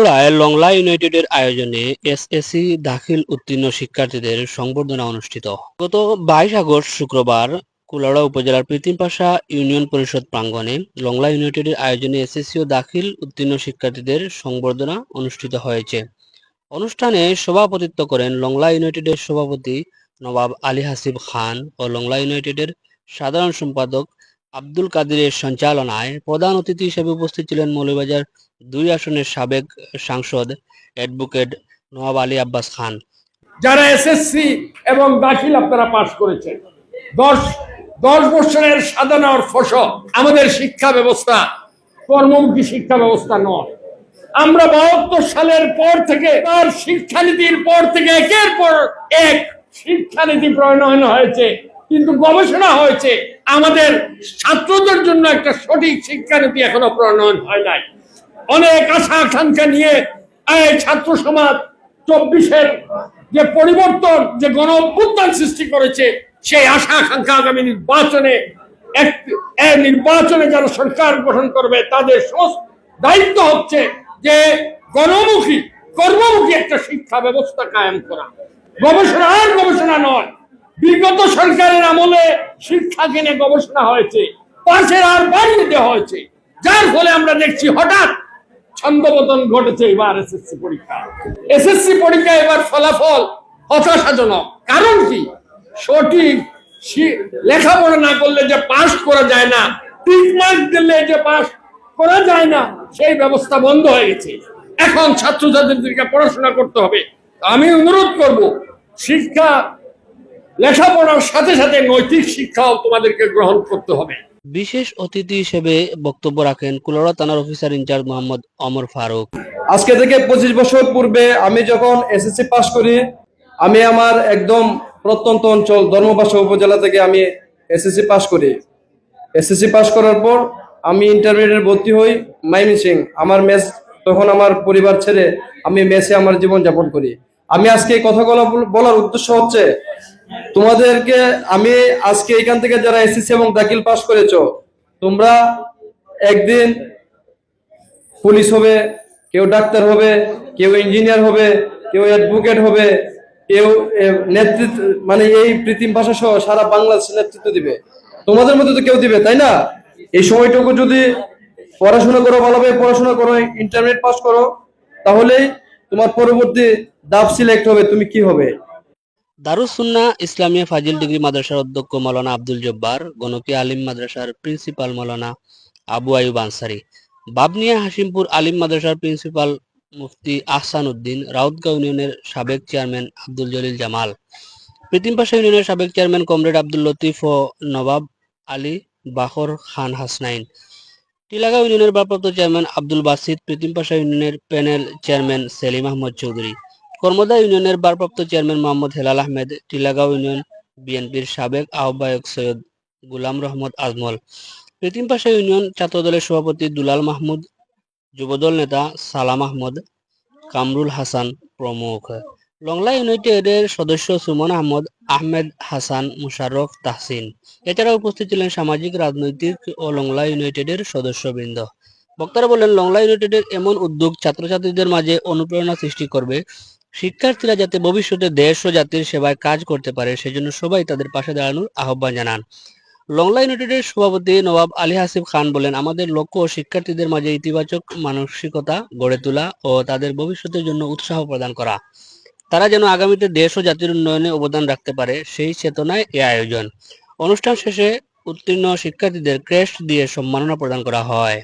কুলাউড়ায় লংলা ইউনাইটেডের আয়োজনে এসএসসি দাখিল উত্তীর্ণ শিক্ষার্থীদের সংবর্ধনা অনুষ্ঠিত। গত বাইশ আগস্ট শুক্রবার কুলাউড়া উপজেলার প্রীতিম পাশা ইউনিয়ন পরিষদ প্রাঙ্গণে লংলা ইউনাইটেডের আয়োজনে এসএসসি ও দাখিল উত্তীর্ণ শিক্ষার্থীদের সংবর্ধনা অনুষ্ঠিত হয়েছে। অনুষ্ঠানে সভাপতিত্ব করেন লংলা ইউনাইটেডের সভাপতি নবাব আলী হাসিব খান ও লংলা ইউনাইটেডের সাধারণ সম্পাদক আব্দুল কাদিরের সঞ্চালনায় প্রধান অতিথি হিসেবে উপস্থিত ছিলেন মৌলভীবাজার দুই আসনের সাবেক সাংসদ অ্যাডভোকেট নওয়াব আলী আব্বাস খান। যারা এসএসসি এবং দাখিল আপনারা পাশ করেছেন। দশ দশ বছরের সাধনার ফসল আমাদের শিক্ষা ব্যবস্থা, কর্মমুখী শিক্ষা ব্যবস্থা নয়। আমরা বাহাত্তর সালের পর থেকে তার শিক্ষানীতির পর থেকে একের পর এক শিক্ষানীতি প্রণয়ন হয়েছে, কিন্তু গবেষণা হয়েছে আমাদের ছাত্রদের জন্য একটা সঠিক শিক্ষানীতি এখনও প্রণয়ন হয় নাই। অনেক আশা আকাঙ্ক্ষা নিয়ে এই ছাত্র সমাজ চব্বিশের যে পরিবর্তন, যে গণ অভ্যুত্থান সৃষ্টি করেছে, সেই আশা আকাঙ্ক্ষা আগামী নির্বাচনে নির্বাচনে যারা সরকার গঠন করবে, তাদের দায়িত্ব হচ্ছে যে গণমুখী, কর্মমুখী একটা শিক্ষা ব্যবস্থা কায়েম করা। গবেষণা আর গবেষণা নয় বিগত সরকারের আমলে শিক্ষা কিনে গবেষণা হয়েছে, পাশের আর বাড়িয়ে দেওয়া হয়েছে। যার ফলে আমরা দেখছি হঠাৎ ছন্দপতন ঘটেছে এবার এসএসসি পরীক্ষা। এসএসসি পরীক্ষা এবার ফলাফল হতাশাজনক। কারণ কি? সঠিক লেখাপড়া না করলে যে পাস করা যায় না টিক মার্ক দিলে যে পাস করা যায় না, সেই ব্যবস্থা বন্ধ হয়ে গেছে। এখন ছাত্রছাত্রীদেরকে পড়াশোনা করতে হবে। আমি অনুরোধ করব, শিক্ষা লেখাপড়ার সাথে সাথে নৈতিক শিক্ষাও তোমাদেরকে গ্রহণ করতে হবে। বিশেষ অতিথি হিসেবে বক্তব্য রাখেন কুলাউড়া থানার অফিসার ইনচার্জ মোহাম্মদ অমর ফারুক। আজকে থেকে পঁচিশ বছর পূর্বে আমি যখন এসএসসি পাস করি আমি আমার একদম প্রত্যন্ত অঞ্চল ধর্মপাশা উপজেলা থেকে আমি এসএসসি পাস করি। এসএসসি পাস করার পর আমি ইন্টারমিডিয়েট ভর্তি হই মাইমি সিং। আমার মেস তখন আমার পরিবার ছেড়ে আমি মেসে আমার জীবন যাপন করি। আমি আজকে এই কথাগুলো বলার উদ্দেশ্য হচ্ছে তোমাদেরকে আমি আজকে এখান থেকে যারা এসএসসি এবং দাখিল পাশ করেছ, তোমরা একদিন পুলিশ হবে, কেউ ডাক্তার হবে, কেউ ইঞ্জিনিয়ার হবে, কেউ অ্যাডভোকেট হবে, কেউ নেতৃত্ব মানে এই পৃথিবী ভাষা সহ সারা বাংলাদেশ নেতৃত্ব দিবে। তোমাদের মধ্যে তো কেউ দিবে, তাই না? এই সময়টুকু যদি পড়াশোনা করো ভালোভাবে, পড়াশোনা করো ইন্টারনেট পাস করো, তাহলেই তোমার পরবর্তী দাব সিলেক্ট হবে, তুমি কি হবে? দারুসুন্না ইসলামিয়া ফাজিল ডিগ্রি মাদ্রাসার অধ্যক্ষ মৌলানা আব্দুল জব্বার, গণকি আলিম মাদ্রাসার প্রিন্সিপাল মৌলানা আবু আয়ুব আনসারি। বাবনিয়া হাসিমপুর আলিম মাদ্রাসার প্রিন্সিপাল মুফতি আহসান উদ্দিন রাউতগাঁও ইউনিয়নের সাবেক চেয়ারম্যান আব্দুল জলিল জামাল। প্রীতিমপাশা ইউনিয়নের সাবেক চেয়ারম্যান কমরেড আব্দুল লতিফ ও নবাব আলী বাখর খান হাসনাইন। টিলাগাঁও ইউনিয়নের ভারপ্রাপ্ত চেয়ারম্যান আব্দুল বাসিদ প্রীতিমপাশা ইউনিয়নের প্যানেল চেয়ারম্যান সেলিম আহমদ চৌধুরী। কর্মদা ইউনিয়নের ভারপ্রাপ্ত চেয়ারম্যান মোহাম্মদ হেলাল আহমেদ, টিলাগাঁও ইউনিয়ন বিএনপির সাবেক আহ্বায়ক সৈয়দ গুলাম রহমদ আজমল প্রীতিমপাশা ইউনিয়ন ছাত্রদলের সভাপতি দুলাল মাহমুদ, যুবদল নেতা সালাম আহমদ, কামরুল হাসান প্রমুখ। লংলা ইউনাইটেডের সদস্য সুমন আহমদ, আহমেদ হাসান মুশারফ তাহসিন। এছাড়া উপস্থিত ছিলেন সামাজিক, রাজনৈতিক ও লংলা ইউনাইটেডের সদস্যবৃন্দ। বক্তারা বলেন লংলা ইউনাইটেডের এমন উদ্যোগ ছাত্রছাত্রীদের মাঝে অনুপ্রেরণা সৃষ্টি করবে। শিক্ষার্থীরা যাতে ভবিষ্যতে দেশ ও জাতির সেবায় কাজ করতে পারে, সেজন্য সবাই তাদের পাশে দাঁড়ানোর আহ্বান জানান। লংলা ইউনাইটেডের সভাপতি নবাব আলী হাসিব খান বলেন, আমাদের লক্ষ্য শিক্ষার্থীদের মাঝে ইতিবাচক মানসিকতা গড়ে তোলা ও তাদের ভবিষ্যতের জন্য উৎসাহ প্রদান করা। তারা যেন আগামীতে দেশ ও জাতির উন্নয়নে অবদান রাখতে পারে, সেই চেতনায় এ আয়োজন। অনুষ্ঠান শেষে উত্তীর্ণ শিক্ষার্থীদের ক্রেস্ট দিয়ে সম্মাননা প্রদান করা হয়।